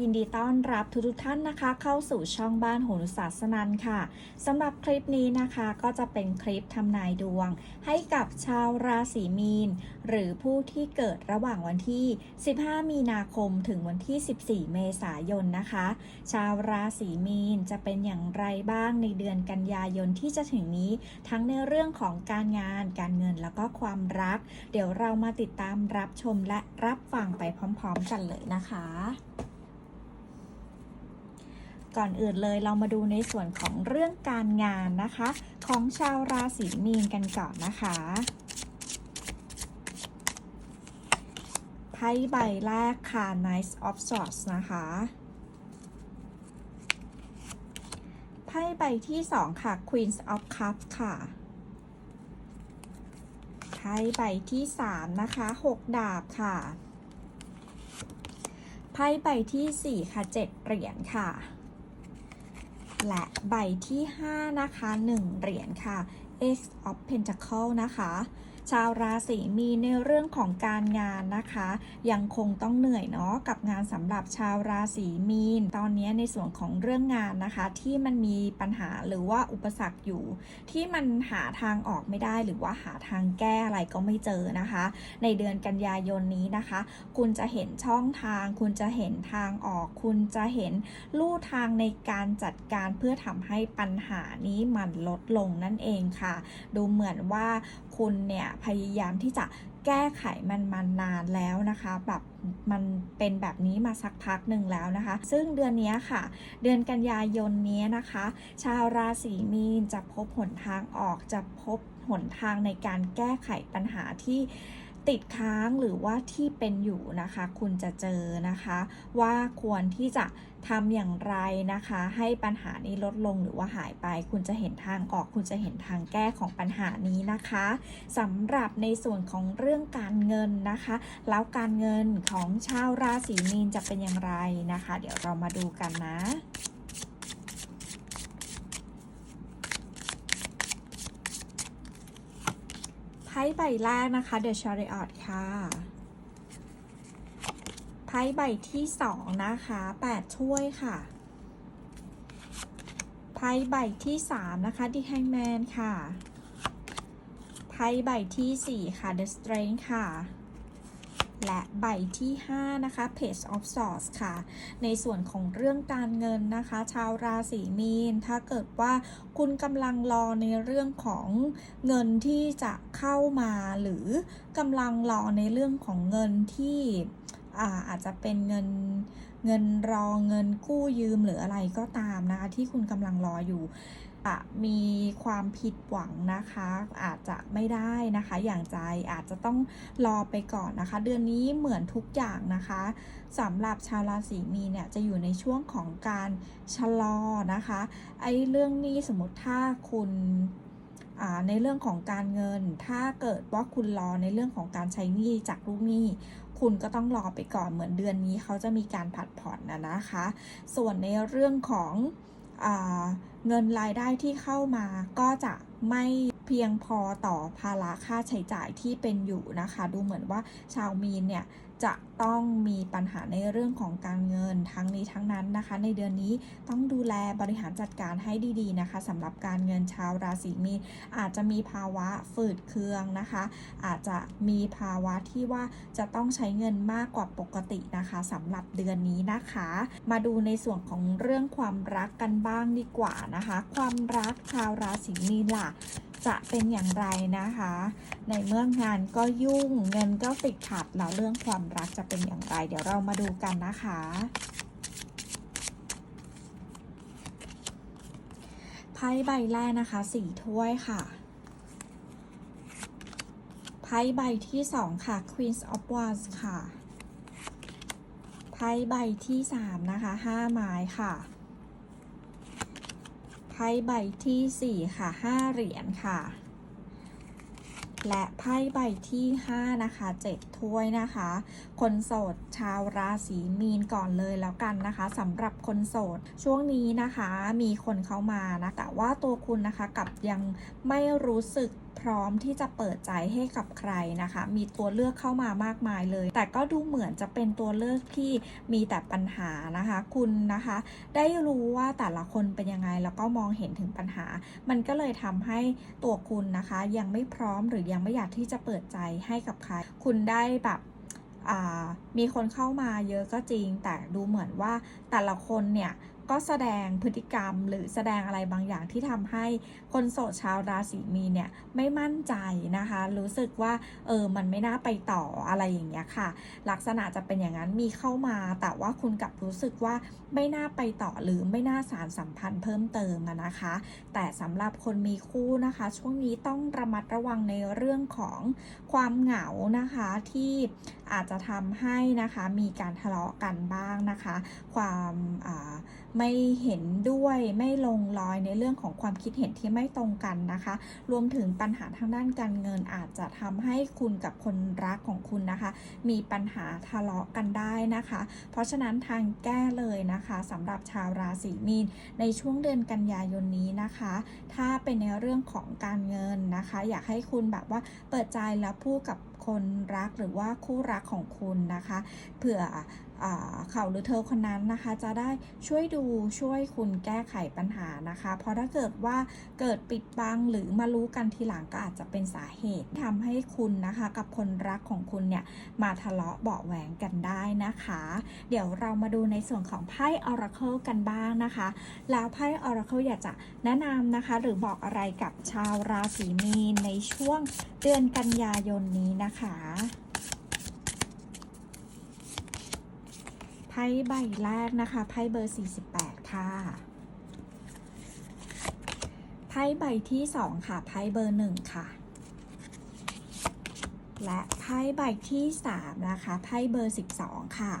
ยินดีต้อนรับทุกทุกท่านนะคะ เข้าสู่ช่องบ้านโหนศาสนันค่ะสำหรับคลิปนี้นะคะก็จะเป็นคลิปทำนายดวง ให้กับชาวราศีมีน หรือผู้ที่เกิดระหว่างวันที่ 15 มีนาคมถึงวันที่ 14 เมษายนนะคะ ชาวราศีมีนจะเป็นอย่างไรบ้างในเดือนกันยายนที่จะถึงนี้ ทั้งในเรื่องของการงาน การเงินแล้วก็ความรัก เดี๋ยวเรามาติดตามรับชมและรับฟังไปพร้อม ๆ กันเลยนะคะ ก่อนอื่นเลยเรามาดูในส่วนของเรื่องการงานนะคะ ของชาวราศีมีนกันก่อนนะคะไพ่ใบแรกค่ะ Knight of Swords นะคะไพ่ใบที่สองค่ะ Queen of Cups ค่ะไพ่ใบที่สามนะคะหกดาบค่ะไพ่ใบที่สี่ค่ะเจ็ดเหรียญค่ะ และใบที่ 5 นะคะ 1 เหรียญค่ะ X of Pentacle นะคะ ชาวราศีมีนในเรื่องของการงานนะคะ ยังคงต้องเหนื่อยเนาะกับงานสำหรับชาวราศีมีน ตอนนี้ในส่วนของเรื่องงานนะคะ ที่มันมีปัญหาหรือว่าอุปสรรคอยู่ ที่มันหาทางออกไม่ได้หรือว่าหาทางแก้อะไรก็ไม่เจอนะคะ ในเดือนกันยายนนี้นะคะ คุณจะเห็นช่องทาง คุณจะเห็นทางออก คุณจะเห็นลู่ทางในการจัดการเพื่อทำให้ปัญหานี้มันลดลงนั่นเองค่ะ ดูเหมือนว่าคุณเนี่ยพยายามที่จะแก้ไขมันมานานแล้วนะคะแบบมันเป็นแบบนี้มาสักพักหนึ่งแล้วนะคะ ซึ่งเดือนนี้ค่ะ เดือนกันยายนนี้นะคะ ชาวราศีมีนจะพบหนทางออกจะพบหนทางในการแก้ไขปัญหาที่ ติดค้างหรือว่าที่เป็นอยู่นะคะ คุณจะเจอนะคะ ว่าควรที่จะทำอย่างไรนะคะ ให้ปัญหานี้ลดลงหรือว่าหายไป คุณจะเห็นทางออก คุณจะเห็นทางแก้ของปัญหานี้นะคะสำหรับในส่วนของเรื่องการเงินนะคะ แล้วการเงินของชาวราศีมีนจะเป็นอย่างไรนะคะ เดี๋ยวเรามาดูกันนะ ไพ่ใบแรกนะคะ The Chariot ค่ะ ไพ่ใบที่สองนะคะแปดถ้วยค่ะ ไพ่ใบที่สามนะคะ The Hangman ค่ะ ไพ่ใบที่สี่ค่ะ The Strength ค่ะ และใบที่ 5 นะคะ Page of Swords ค่ะ ในส่วนของเรื่องการเงินนะคะ ชาวราศีมีน ถ้าเกิดว่าคุณกำลังรอในเรื่องของเงินที่จะเข้ามาหรือกำลังรอในเรื่องของเงินที่อาอาจจะเป็นเงินเงินรอเงินกู้ยืมหรืออะไรก็ตามนะคะที่คุณกำลังรออยู่ะมีความผิดหวังนะคะ อาจจะไม่ได้นะคะ อย่างใจอาจจะต้องรอไปก่อนนะคะ เดือนนี้เหมือนทุกอย่างนะคะสำหรับชาวราศีมีเนี่ยจะอยู่ในช่วงของการชะลอนะคะไอ้เรื่องนี้สมมติถ้าคุณในเรื่องของการเงิน ถ้าเกิดว่าคุณรอในเรื่องของการใช้หนี้จากลูกหนี้ คุณก็ต้องรอไปก่อนเหมือนเดือนนี้เขาจะมีการผัดผ่อนนะนะคะ ส่วนในเรื่องของ เงินรายได้ที่เข้ามาก็จะไม่เพียงพอต่อภาระค่าใช้จ่ายที่เป็นอยู่นะคะ ดูเหมือนว่าชาวมีนเนี่ย จะต้องมีปัญหาในเรื่องของการเงินทั้งนี้ทั้งนั้นนะคะ ในเดือนนี้ต้องดูแลบริหารจัดการให้ดีๆนะคะสำหรับการเงินชาวราศีมีนอาจจะมีภาวะฝืดเคืองนะคะ อาจจะมีภาวะที่ว่าจะต้องใช้เงินมากกว่าปกตินะคะสำหรับเดือนนี้นะคะ มาดูในส่วนของเรื่องความรักกันบ้างดีกว่านะคะ ความรักชาวราศีมีนล่ะ จะเป็นอย่างไรนะคะ ในเมื่องานก็ยุ่งเงินก็ติดขัดแล้วเรื่องความรักจะเป็นอย่างไร เดี๋ยวเรามาดูกันนะคะ ไพ่ใบแรกนะคะสี่ถ้วยค่ะ ไพ่ใบที่สองค่ะ Queen of Wands ค่ะ ไพ่ใบที่สามนะคะห้าไม้ค่ะ พ่ใบที่ 4 ค่ะ 5 เหรียญค่ะ และไพ่ใบที่ 5 นะคะ 7 ถ้วยนะคะ คนโสดชาวราศีมีนก่อนเลยแล้วกันนะคะสำหรับคนโสดช่วงนี้นะคะมีคนเข้ามานะแต่ว่าตัวคุณนะคะกับยังไม่รู้สึก พร้อมที่จะเปิดใจให้กับใครนะคะ มีตัวเลือกเข้ามามากมายเลย แต่ก็ดูเหมือนจะเป็นตัวเลือกที่มีแต่ปัญหานะคะ คุณนะคะ ได้รู้ว่าแต่ละคนเป็นยังไงแล้วก็มองเห็นถึงปัญหา มันก็เลยทำให้ตัวคุณนะคะ ยังไม่พร้อมหรือยังไม่อยากที่จะเปิดใจให้กับใคร คุณได้แบบมีคนเข้ามาเยอะก็จริง แต่ดูเหมือนว่าแต่ละคนเนี่ย ก็แสดงพฤติกรรมหรือแสดงอะไรบางอย่างที่ทำให้คนโสดชาวราศีมีเนี่ยไม่มั่นใจนะคะ รู้สึกว่าเออมันไม่น่าไปต่ออะไรอย่างเงี้ยค่ะ ลักษณะจะเป็นอย่างนั้นมีเข้ามา แต่ว่าคุณกลับรู้สึกว่าไม่น่าไปต่อหรือไม่น่าสารสัมพันธ์เพิ่มเติมนะคะ แต่สำหรับคนมีคู่นะคะ ช่วงนี้ต้องระมัดระวังในเรื่องของความเหงานะคะที่อาจจะทำให้นะคะมีการทะเลาะกันบ้างนะคะ ความอ่าไม่เห็นด้วยไม่ลงรอยในเรื่องของความคิดเห็นที่ไม่ตรงกันนะคะ รวมถึงปัญหาทางด้านการเงินอาจจะทำให้คุณกับคนรักของคุณนะคะ มีปัญหาทะเลาะกันได้นะคะ เพราะฉะนั้นทางแก้เลยนะคะสำหรับชาวราศีมีน ในช่วงเดือนกันยายนนี้นะคะ ถ้าเป็นในเรื่องของการเงินนะคะ อยากให้คุณแบบว่าเปิดใจแล้วพูดกับคนรักหรือว่าคู่รักของคุณนะคะ เผื่อ อ่าเขาหรือเธอคนนั้นนะคะ จะได้ช่วยดูช่วยคุณแก้ไขปัญหานะคะ เพราะถ้าเกิดว่าเกิดปิดบังหรือมารู้กันทีหลังก็อาจจะเป็นสาเหตุทำให้คุณนะคะ กับคนรักของคุณเนี่ยมาทะเลาะเบาแหวงกันได้นะคะ เดี๋ยวเรามาดูในส่วนของไพ่ Oracle กันบ้างนะคะ แล้วไพ่ Oracle อยากจะแนะนำนะคะ หรือบอกอะไรกับชาวราศีมีนในช่วงเดือนกันยายนนี้นะคะ ไพ่ใบแรกนะคะไพ่เบอร์ 48 ค่ะไพ่ใบที่2ค่ะไพ่เบอร์1ค่ะ และไพ่ใบที่3นะคะไพ่เบอร์12ค่ะ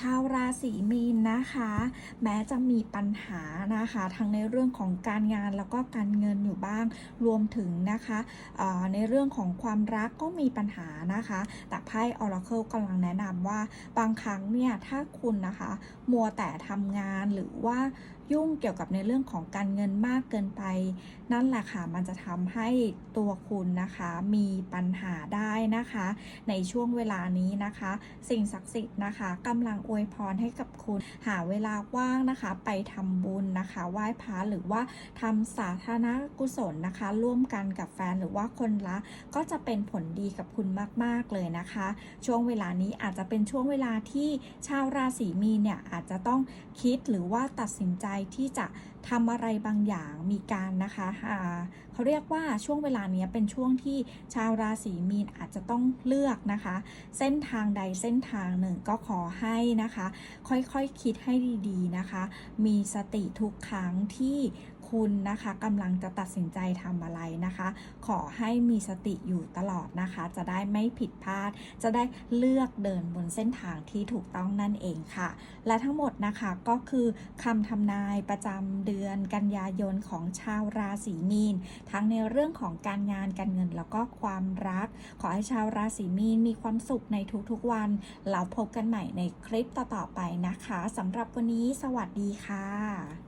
ชาวราศีมีนนะคะ แม้จะมีปัญหานะคะ ทั้งในเรื่องของการงานแล้วก็การเงินอยู่บ้างรวมถึงนะคะในเรื่องของความรักก็มีปัญหานะคะ แต่ไพ่ Oracle กำลังแนะนำว่าบางครั้งเนี่ยถ้าคุณนะคะ มัวแต่ทำงานหรือว่า ยุ่งเกี่ยวกับในเรื่องของการเงินมากเกินไป นั่นแหละค่ะมันจะทำให้ตัวคุณนะคะมีปัญหาได้นะคะ ในช่วงเวลานี้นะคะ สิ่งศักดิ์สิทธิ์นะคะกำลังอวยพรให้กับคุณ หาเวลาว่างนะคะ ไปทำบุญนะคะ ไหว้พระหรือว่าทำสาธารณกุศลนะคะ ร่วมกันกับแฟนหรือว่าคนรักก็จะเป็นผลดีกับคุณมาก ๆ เลยนะคะ ช่วงเวลานี้อาจจะเป็นช่วงเวลาที่ชาวราศีมีนเนี่ยอาจจะต้องคิดหรือว่าตัดสินใจที่จะทำอะไรบางอย่างมีการนะคะอ่า เขาเรียกว่าช่วงเวลาเนี้ยเป็นช่วงที่ชาวราศีมีนอาจจะต้องเลือกนะคะ เส้นทางใดเส้นทางหนึ่งก็ขอให้นะคะ ค่อยๆคคิดให้ดีๆนะคะ มีสติทุกครั้งที่คุณนะคะกำลังจะตัดสินใจทำอะไรนะคะ ขอให้มีสติอยู่ตลอดนะคะ จะได้ไม่ผิดพลาด จะได้เลือกเดินบนเส้นทางที่ถูกต้องนั่นเองค่ะ และทั้งหมดนะคะก็คือคำทำนายประจำเดือนกันยายนของชาวราศีมีนทั้งในเรื่องของการงานการเงินแล้วก็ความรัก ขอให้ชาวราศีมีนมีความสุขในทุกๆวันเราพบกันใหม่ในคลิปต่อๆไปนะคะสำหรับวันนี้สวัสดีค่ะ